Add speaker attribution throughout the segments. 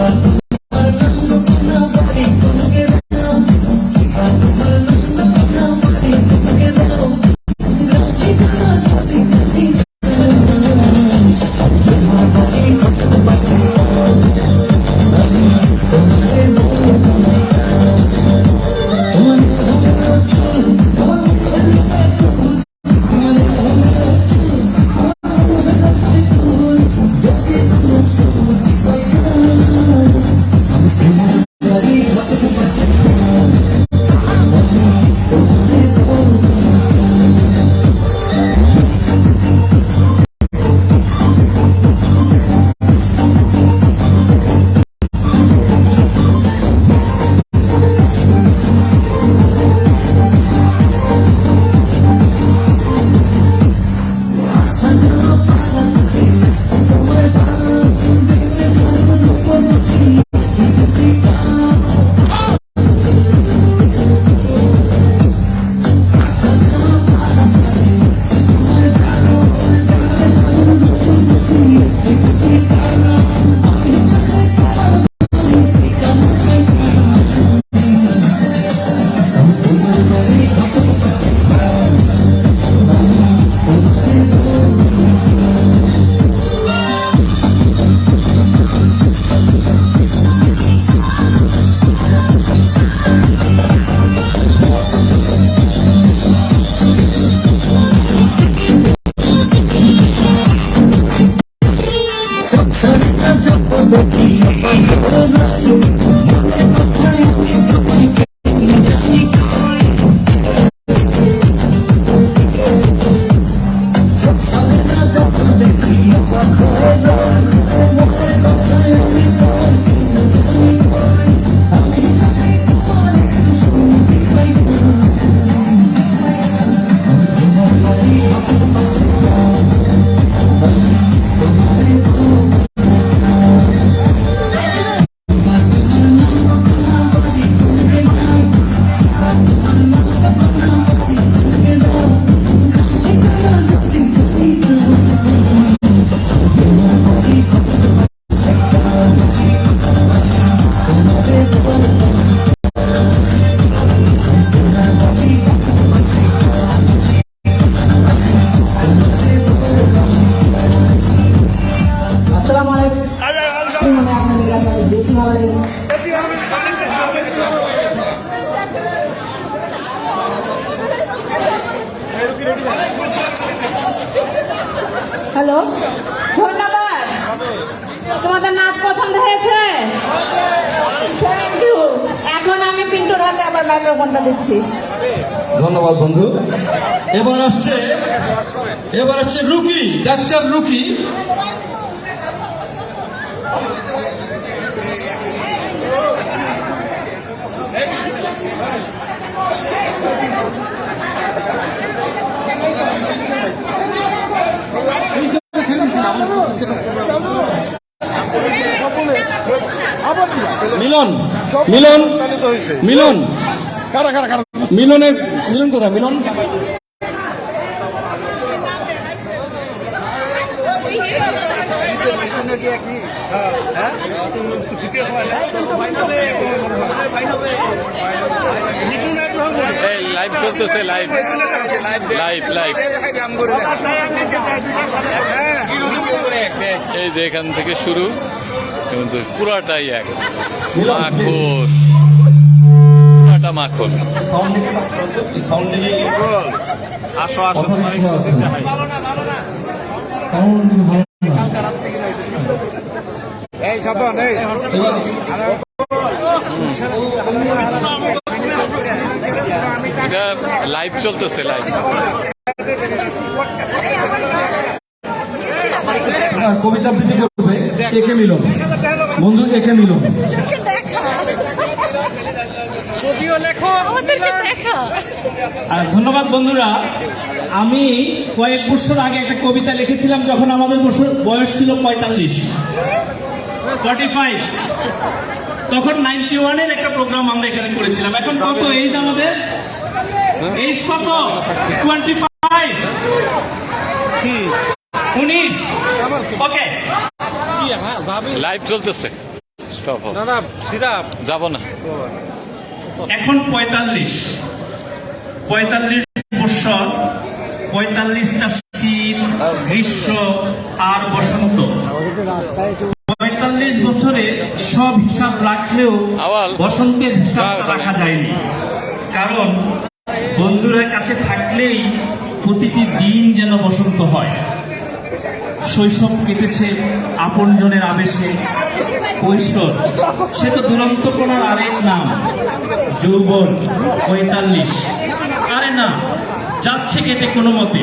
Speaker 1: Bye. Hello ধন্যবাদ। তোমাদের নাচ পছন্দ হয়েছে? Thank you. এখন আমি পিন্টুর হাতে আবার মাইক্রোফোনটা দিচ্ছি।
Speaker 2: ধন্যবাদ, বন্ধু। এবার আসছে এবার আসছে রুকি, ডাক্তার রুকি। মিলন মিলন মিলন। মিলনের মিলন কোথায়? মিলন?
Speaker 3: লাইভ চলতেছে লাইভ লাইভ লাইভ এই যে এখান থেকে শুরু কিন্তু পুরাটাই এক। আসো
Speaker 4: এই সাধন
Speaker 3: এটা লাইভ চলতেছে লাইভ
Speaker 2: কবিতা আবৃত্তি করবে, একে মিলন বন্ধু, একে মিলন
Speaker 5: আর ধন্যবাদ বন্ধুরা আমি কয়েক বছর আগে একটা কবিতা লিখেছিলাম যখন আমাদের বছর বয়স ছিল পঁয়তাল্লিশ ফর্টি ফাইভ তখন নাইনটি ওয়ানের একটা প্রোগ্রাম আমরা এখানে করেছিলাম। এখন কত? এইজ আমাদের? এইজ কত? টোয়েন্টি ফাইভ উনিশ। ওকে
Speaker 3: লাইভ চলতেছে। স্টপ
Speaker 4: না না সিরাপ
Speaker 3: যাব না।
Speaker 5: এখন পঁয়তাল্লিশ। পঁয়তাল্লিশ বছর পঁয়তাল্লিশটা শীত গ্রীষ্ম আর বসন্ত। পঁয়তাল্লিশ বছরে সব হিসাব রাখলেও বসন্তের হিসাব রাখা যায়নি। কারণ বন্ধুরা কাছে থাকলেই প্রতিটি দিন যেন বসন্ত হয়। শৈশব কেটেছে আপনজনের আবেশে। কৈশোর সে তো দুরন্তপনার আরেক নাম যৌবন পঁয়তাল্লিশ। আরে না, যাচ্ছে কেটে কোনো মতে।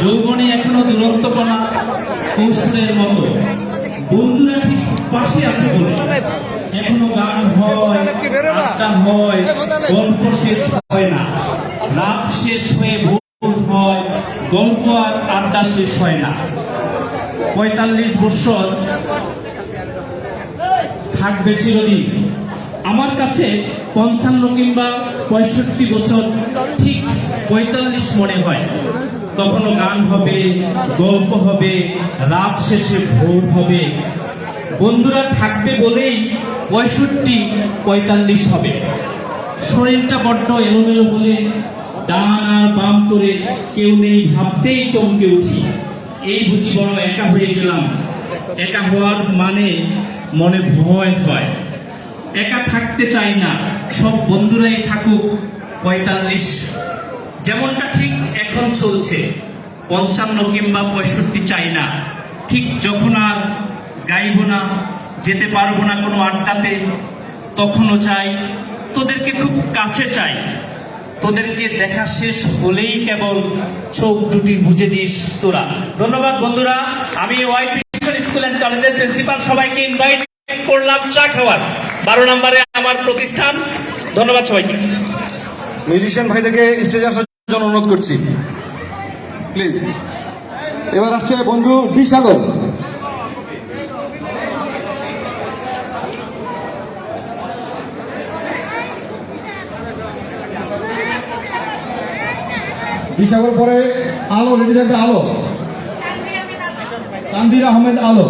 Speaker 5: যৌবনে এখনও দুরন্তপনা, কৌশলের মতো। বন্ধুরা ঠিক পাশে আছে বলে। এখনও গান হয় হয়, গল্প শেষ হয় না। রাত শেষ হয়ে ভোর হয়, গল্প আর আড্ডা শেষ হয় না। পঁয়তাল্লিশ বছর থাকবে চিরদিন। আমার কাছে পঞ্চান্ন কিংবা পঁয়ষট্টি বছর ঠিক পঁয়তাল্লিশ মনে হয়। তখনও গান হবে, গল্প হবে, রাত শেষে ভোর হবে। বন্ধুরা থাকবে বলেই পঁয়ষট্টি, পঁয়তাল্লিশ হবে। শরীরটা বড্ড এলোমেলো হলে ডান আর বাম করে কেউ নেই ভাবতেই চমকে উঠি। এই বুঝি বড় একা হয়ে গেলাম। একা হওয়ার মানে মনে ভয় হয়। একা থাকতে চাই না, সব বন্ধুরাই থাকুক, পঁয়তাল্লিশ। যেমনটা ঠিক এখন চলছে, পঞ্চান্ন কিংবা পঁয়ষট্টি চাই না। ঠিক যখন আর গাইব না, যেতে পারব না কোনো আড্ডাতে, তখনও চাই। তোদেরকে খুব কাছে চাই। তোদেরকে দেখা শেষ হলেই কেবল চোখ দুটি বুঝে দিস তোরা। ধন্যবাদ বন্ধুরা, আমি মিশন স্কুল অ্যান্ড কলেজের প্রিন্সিপাল সবাইকে ইনভাইট করলাম চা খাওয়ার। বারো নম্বরে আমার প্রতিষ্ঠান। ধন্যবাদ সবাইকে।
Speaker 2: মিউজিশিয়ান ভাইদেরকে স্টেজে আসার জন্য অনুরোধ করছি। প্লিজ এবার আসছে বন্ধু ডি সাগর বিশাগর পরে আলো রেডি থাকবে আলো। তানদির আহমেদ আলো।